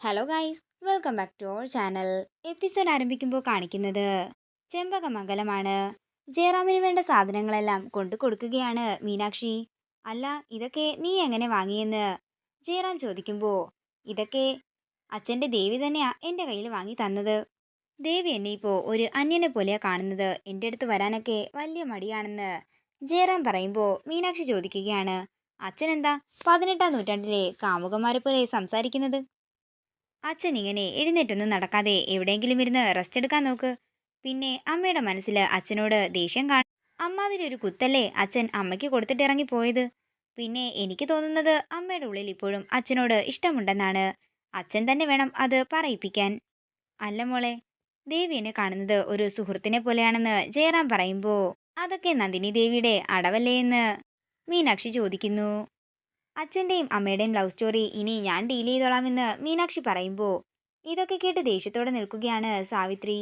Hello guys welcome back to our channel episode ആരംഭിക്കുമ്പോൾ കാണിക്കുന്നത് ചെമ്പകമംഗലമാണ്. ജയറാമിന് വേണ്ട സാധനങ്ങളെല്ലാം കൊണ്ടു കൊടുക്കുകയാണ് മീനാക്ഷി. അല്ല ഇതൊക്കെ നീ എങ്ങനെ വാങ്ങിയെന്ന്? ജയറാം ചോദിക്കുമ്പോൾ ഇതൊക്കെ അച്ഛന്റെ ദേവി തന്നെയാ എന്റെ കയ്യിൽ വാങ്ങി തന്നത്. ദേവി എന്നെ ഇപ്പോൾ ഒരു അന്യനെ പോലെയാണ് കാണുന്നത്. എന്റെ അടുത്ത് വരാനൊക്കെ വലിയ മടിയാണെന്ന് ജയറാം പറയുമ്പോൾ മീനാക്ഷി ചോദിക്കുകയാണ്. അച്ഛൻ എന്താ പതിനെട്ടാം നൂറ്റാണ്ടിലെ കാമുകന്മാരെ പോലെ സംസാരിക്കുന്നത്? അച്ഛൻ ഇങ്ങനെ എഴുന്നേറ്റൊന്നും നടക്കാതെ എവിടെയെങ്കിലും ഇരുന്ന് റെസ്റ്റ് എടുക്കാൻ നോക്ക്. പിന്നെ അമ്മയുടെ മനസ്സിൽ അച്ഛനോട് ദേഷ്യം കാണും അമ്മാതിരി ഒരു കുത്തല്ലേ അച്ഛൻ അമ്മയ്ക്ക് കൊടുത്തിട്ട് ഇറങ്ങിപ്പോയത് പിന്നെ എനിക്ക് തോന്നുന്നത് അമ്മയുടെ ഉള്ളിൽ ഇപ്പോഴും അച്ഛനോട് ഇഷ്ടമുണ്ടെന്നാണ്. അച്ഛൻ തന്നെ വേണം അത് പറയിപ്പിക്കാൻ. അല്ല മോളെ ദേവി എന്നെ കാണുന്നത് ഒരു സുഹൃത്തിനെ പോലെയാണെന്ന് ജയറാം പറയുമ്പോൾ അതൊക്കെ നന്ദിനി ദേവിയുടെ അടവല്ലേ എന്ന് മീനാക്ഷി ചോദിക്കുന്നു. അച്ഛന്റെയും അമ്മയുടെയും ലവ് സ്റ്റോറി ഇനി ഞാൻ ഡീൽ ചെയ്തോളാമെന്ന് മീനാക്ഷി പറയുമ്പോൾ ഇതൊക്കെ കേട്ട് ദേഷ്യത്തോടെ നിൽക്കുകയാണ് സാവിത്രി.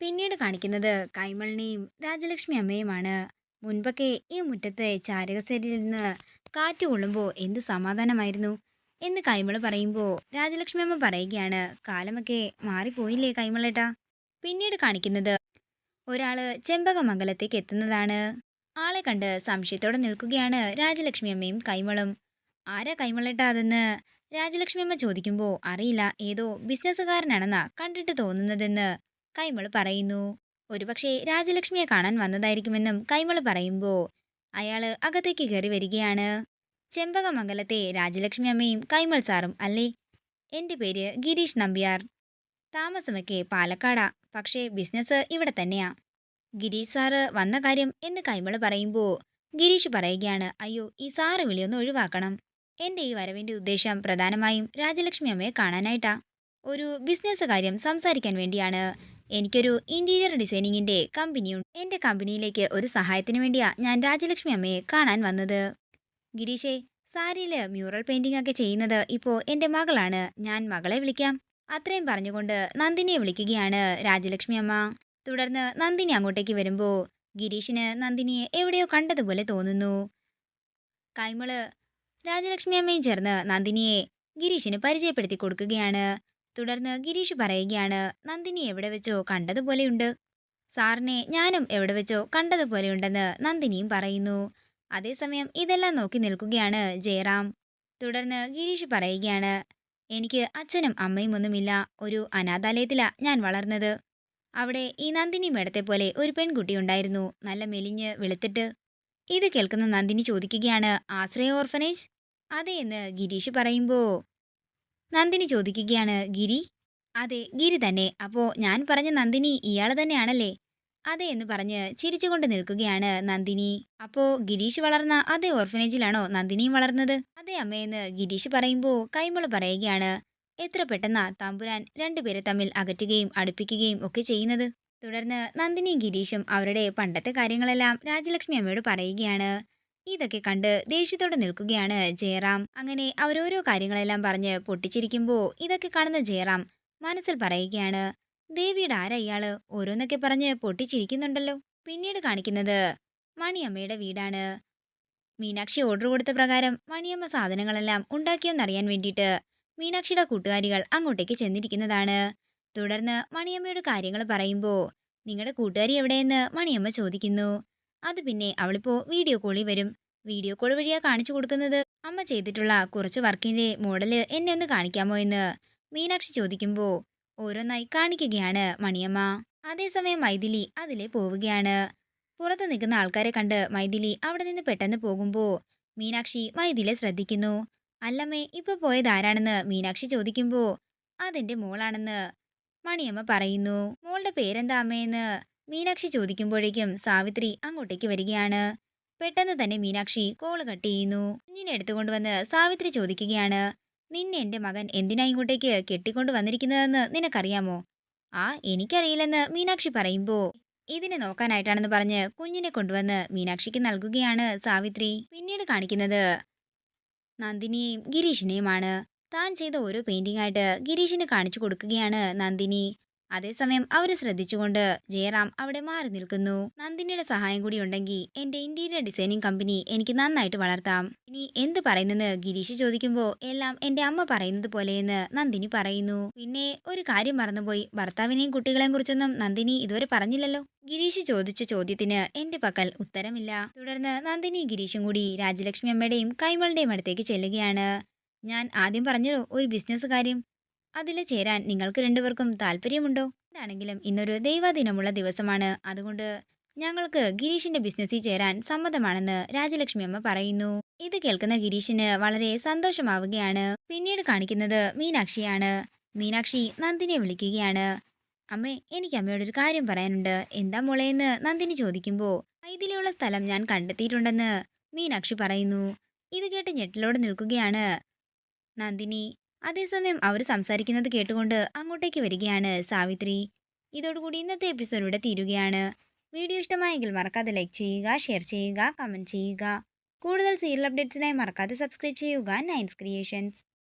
പിന്നീട് കാണിക്കുന്നത് കൈമളിനെയും രാജലക്ഷ്മി അമ്മയുമാണ്. മുൻപൊക്കെ ഈ മുറ്റത്തെ ചാരകസേരിയിൽ നിന്ന് കാറ്റ് കൊള്ളുമ്പോൾ എന്ത് സമാധാനമായിരുന്നു എന്ന് കൈമൾ പറയുമ്പോൾ രാജലക്ഷ്മി അമ്മ പറയുകയാണ് കാലമൊക്കെ മാറിപ്പോയില്ലേ കൈമളേട്ടാ? പിന്നീട് കാണിക്കുന്നത് ഒരാൾ ചെമ്പകമംഗലത്തേക്ക് എത്തുന്നതാണ്. ആളെ കണ്ട് സംശയത്തോടെ നിൽക്കുകയാണ് രാജലക്ഷ്മി അമ്മയും കൈമളും. ആരാ കൈമളേട്ടാ അതെന്ന് രാജലക്ഷ്മി അമ്മ ചോദിക്കുമ്പോൾ അറിയില്ല ഏതോ ബിസിനസ്സുകാരനാണെന്നാ കണ്ടിട്ട് തോന്നുന്നതെന്ന് കൈമൾ പറയുന്നു. ഒരുപക്ഷെ രാജലക്ഷ്മിയെ കാണാൻ വന്നതായിരിക്കുമെന്നും കൈമൾ പറയുമ്പോൾ അയാൾ അകത്തേക്ക് കയറി വരികയാണ്. ചെമ്പകമംഗലത്തെ രാജലക്ഷ്മി അമ്മയും കൈമൾ സാറും അല്ലേ? എന്റെ പേര് ഗിരീഷ് നമ്പ്യാർ. താമസമൊക്കെ പാലക്കാടാ പക്ഷേ ബിസിനസ് ഇവിടെ തന്നെയാ. ഗിരീഷ് സാറ് വന്ന കാര്യം എന്ന് കൈമൾ പറയുമ്പോൾ ഗിരീഷ് പറയുകയാണ് അയ്യോ ഈ സാറ് വിളിയൊന്ന് ഒഴിവാക്കണം. എന്റെ ഈ വരവിന്റെ ഉദ്ദേശം പ്രധാനമായും രാജലക്ഷ്മി അമ്മയെ കാണാനായിട്ടാ. ഒരു ബിസിനസ് കാര്യം സംസാരിക്കാൻ വേണ്ടിയാണ്. എനിക്കൊരു ഇന്റീരിയർ ഡിസൈനിങ്ങിന്റെ കമ്പനിയുണ്ട് എന്റെ കമ്പനിയിലേക്ക് ഒരു സഹായത്തിന് വേണ്ടിയാണ് ഞാൻ രാജലക്ഷ്മി അമ്മയെ കാണാൻ വന്നത്. ഗിരീഷേ സാരിയിൽ മ്യൂറൽ പെയിന്റിംഗ് ഒക്കെ ചെയ്യുന്നത് ഇപ്പോൾ എന്റെ മകളാണ്. ഞാൻ മകളെ വിളിക്കാം. അത്രയും പറഞ്ഞുകൊണ്ട് നന്ദിനിയെ വിളിക്കുകയാണ് രാജലക്ഷ്മി അമ്മ. തുടർന്ന് നന്ദിനി അങ്ങോട്ടേക്ക് വരുമ്പോൾ ഗിരീഷിന് നന്ദിനിയെ എവിടെയോ കണ്ടതുപോലെ തോന്നുന്നു. കൈമൾ രാജലക്ഷ്മി അമ്മയും ചേർന്ന് നന്ദിനിയെ ഗിരീഷിന് പരിചയപ്പെടുത്തി കൊടുക്കുകയാണ്. തുടർന്ന് ഗിരീഷ് പറയുകയാണ് നന്ദിനി എവിടെ വെച്ചോ കണ്ടതുപോലെയുണ്ട്. സാറിനെ ഞാനും എവിടെ വെച്ചോ കണ്ടതുപോലെയുണ്ടെന്ന് നന്ദിനിയും പറയുന്നു. അതേസമയം ഇതെല്ലാം നോക്കി നിൽക്കുകയാണ് ജയറാം. തുടർന്ന് ഗിരീഷ് പറയുകയാണ് എനിക്ക് അച്ഛനും അമ്മയും ഒന്നുമില്ല. ഒരു അനാഥാലയത്തിലാ ഞാൻ വളർന്നത്. അവിടെ ഈ നന്ദിനി മേടത്തെ പോലെ ഒരു പെൺകുട്ടി ഉണ്ടായിരുന്നു. നല്ല മെലിഞ്ഞ് വെളുത്തിട്ട്. ഇത് കേൾക്കുന്ന നന്ദിനി ചോദിക്കുകയാണ് ആശ്രയ ഓർഫനേജ്? അതെ എന്ന് ഗിരീഷ് പറയുമ്പോൾ നന്ദിനി ചോദിക്കുകയാണ് ഗിരി? അതെ ഗിരി തന്നെ. അപ്പോൾ ഞാൻ പറഞ്ഞ നന്ദിനി ഇയാൾ തന്നെയാണല്ലേ? അതെ എന്ന് പറഞ്ഞ് ചിരിച്ചുകൊണ്ട് നിൽക്കുകയാണ് നന്ദിനി. അപ്പോൾ ഗിരീഷ് വളർന്ന അതേ ഓർഫനേജിലാണോ നന്ദിനിയും വളർന്നത്? അതെ അമ്മയെന്ന് ഗിരീഷ് പറയുമ്പോൾ കൈമൾ പറയുകയാണ് എത്ര പെട്ടെന്നാ തമ്പുരാൻ രണ്ടുപേരെ തമ്മിൽ അകറ്റുകയും അടുപ്പിക്കുകയും ഒക്കെ ചെയ്യുന്നത്? തുടർന്ന് നന്ദിനിയും ഗിരീഷും അവരുടെ പണ്ടത്തെ കാര്യങ്ങളെല്ലാം രാജലക്ഷ്മി അമ്മയോട് പറയുകയാണ് ഇതൊക്കെ കണ്ട് ദേഷ്യത്തോടെ നിൽക്കുകയാണ് ജയറാം. അങ്ങനെ അവരോരോ കാര്യങ്ങളെല്ലാം പറഞ്ഞ് പൊട്ടിച്ചിരിക്കുമ്പോൾ ഇതൊക്കെ കാണുന്ന ജയറാം മനസ്സിൽ പറയുകയാണ് ദേവിയുടെ ആരാ ഇയാൾ? ഓരോന്നൊക്കെ പറഞ്ഞ് പൊട്ടിച്ചിരിക്കുന്നുണ്ടല്ലോ. പിന്നീട് കാണിക്കുന്നത് മണിയമ്മയുടെ വീടാണ്. മീനാക്ഷി ഓർഡർ കൊടുത്ത പ്രകാരം മണിയമ്മ സാധനങ്ങളെല്ലാം ഉണ്ടാക്കിയോന്നറിയാൻ വേണ്ടിയിട്ട് മീനാക്ഷിയുടെ കൂട്ടുകാരികൾ അങ്ങോട്ടേക്ക് ചെന്നിരിക്കുന്നതാണ്. തുടർന്ന് മണിയമ്മയോട് കാര്യങ്ങൾ പറയുമ്പോൾ നിങ്ങളുടെ കൂട്ടുകാരി എവിടെയെന്ന് മണിയമ്മ ചോദിക്കുന്നു. അത് പിന്നെ അവളിപ്പോൾ വീഡിയോ കോളിൽ വരും. വീഡിയോ കോൾ വഴിയാ കാണിച്ചു കൊടുക്കുന്നത്. അമ്മ ചെയ്തിട്ടുള്ള കുറച്ച് വർക്കിന്റെ മോഡൽ എന്നെ ഒന്ന് കാണിക്കാമോ എന്ന് മീനാക്ഷി ചോദിക്കുമ്പോൾ ഓരോന്നായി കാണിക്കുകയാണ് മണിയമ്മ. അതേസമയം മൈഥിലി അതിലെ പോവുകയാണ്. പുറത്ത് നിൽക്കുന്ന ആൾക്കാരെ കണ്ട് മൈഥിലി അവിടെ നിന്ന് പെട്ടെന്ന് പോകുമ്പോൾ മീനാക്ഷി മൈഥിലെ ശ്രദ്ധിക്കുന്നു. അല്ലമ്മേ ഇപ്പൊ പോയത് ആരാണെന്ന് മീനാക്ഷി ചോദിക്കുമ്പോൾ അതെന്റെ മോളാണെന്ന് മണിയമ്മ പറയുന്നു. മോളുടെ പേരെന്താ അമ്മയെന്ന് മീനാക്ഷി ചോദിക്കുമ്പോഴേക്കും സാവിത്രി അങ്ങോട്ടേക്ക് വരികയാണ്. പെട്ടെന്ന് തന്നെ മീനാക്ഷി കോൾ കട്ട് ചെയ്യുന്നു. കുഞ്ഞിനെ എടുത്തുകൊണ്ടുവന്ന് സാവിത്രി ചോദിക്കുകയാണ് നിന്നെ എന്റെ മകൻ എന്തിനാ ഇങ്ങോട്ടേക്ക് കെട്ടിക്കൊണ്ട് വന്നിരിക്കുന്നതെന്ന് നിനക്കറിയാമോ? ആ എനിക്കറിയില്ലെന്ന് മീനാക്ഷി പറയുമ്പോൾ ഇതിനെ നോക്കാനായിട്ടാണെന്ന് പറഞ്ഞ് കുഞ്ഞിനെ കൊണ്ടുവന്ന് മീനാക്ഷിക്ക് നൽകുകയാണ് സാവിത്രി. പിന്നീട് കാണിക്കുന്നത് നന്ദിനിയെയും ഗിരീഷിനെയുമാണ്. താൻ ചെയ്ത ഓരോ പെയിന്റിംഗ് ആയിട്ട് ഗിരീഷിന് കാണിച്ചു കൊടുക്കുകയാണ് നന്ദിനി. അതേസമയം അവർ ശ്രദ്ധിച്ചുകൊണ്ട് ജയറാം അവിടെ മാറി നിൽക്കുന്നു. നന്ദിനിയുടെ സഹായം കൂടി ഉണ്ടെങ്കിൽ എന്റെ ഇന്റീരിയർ ഡിസൈനിങ് കമ്പനി എനിക്ക് നന്നായിട്ട് വളർത്താം. ഇനി എന്ത് പറയുന്നെന്ന് ഗിരീഷ് ചോദിക്കുമ്പോൾ എല്ലാം എന്റെ അമ്മ പറയുന്നത് പോലെയെന്ന് നന്ദിനി പറയുന്നു. പിന്നെ ഒരു കാര്യം മറന്നുപോയി. ഭർത്താവിനെയും കുട്ടികളെയും കുറിച്ചൊന്നും നന്ദിനി ഇതുവരെ പറഞ്ഞില്ലല്ലോ. ഗിരീഷ് ചോദിച്ച ചോദ്യത്തിന് എന്റെ പക്കൽ ഉത്തരമില്ല. തുടർന്ന് നന്ദിനി ഗിരീഷും കൂടി രാജലക്ഷ്മി അമ്മയുടെയും കൈമളുടെയും അടുത്തേക്ക് ചെല്ലുകയാണ്. ഞാൻ ആദ്യം പറഞ്ഞല്ലോ ഒരു ബിസിനസ് കാര്യം അതിൽ ചേരാൻ നിങ്ങൾക്ക് രണ്ടുപേർക്കും താല്പര്യമുണ്ടോ? എന്താണെങ്കിലും ഇന്നൊരു ദൈവദിനമുള്ള ദിവസമാണ്. അതുകൊണ്ട് ഞങ്ങൾക്ക് ഗിരീഷിന്റെ ബിസിനസ്സിൽ ചേരാൻ സമ്മതമാണെന്ന് രാജലക്ഷ്മി അമ്മ പറയുന്നു. ഇത് കേൾക്കുന്ന ഗിരീഷിന് വളരെ സന്തോഷമാവുകയാണ്. പിന്നീട് കാണിക്കുന്നത് മീനാക്ഷിയാണ്. മീനാക്ഷി നന്ദിനെ വിളിക്കുകയാണ്. അമ്മേ എനിക്ക് അമ്മയോട് ഒരു കാര്യം പറയാനുണ്ട്. എന്താ മോളേന്ന് നന്ദിനി ചോദിക്കുമ്പോൾ ഇതിലുള്ള സ്ഥലം ഞാൻ കണ്ടെത്തിയിട്ടുണ്ടെന്ന് മീനാക്ഷി പറയുന്നു. ഇത് കേട്ട് ഞെട്ടലോടെ നിൽക്കുകയാണ് നന്ദിനി. അതേസമയം അവർ സംസാരിക്കുന്നത് കേട്ടുകൊണ്ട് അങ്ങോട്ടേക്ക് വരികയാണ് സാവിത്രി. ഇതോടുകൂടി ഇന്നത്തെ എപ്പിസോഡ് ഇവിടെ തീരുകയാണ്. വീഡിയോ ഇഷ്ടമായെങ്കിൽ മറക്കാതെ ലൈക്ക് ചെയ്യുക ഷെയർ ചെയ്യുക കമന്റ് ചെയ്യുക. കൂടുതൽ സീരിയൽ അപ്ഡേറ്റ്സിനായി മറക്കാതെ സബ്സ്ക്രൈബ് ചെയ്യുക. നയൻസ് ക്രിയേഷൻസ്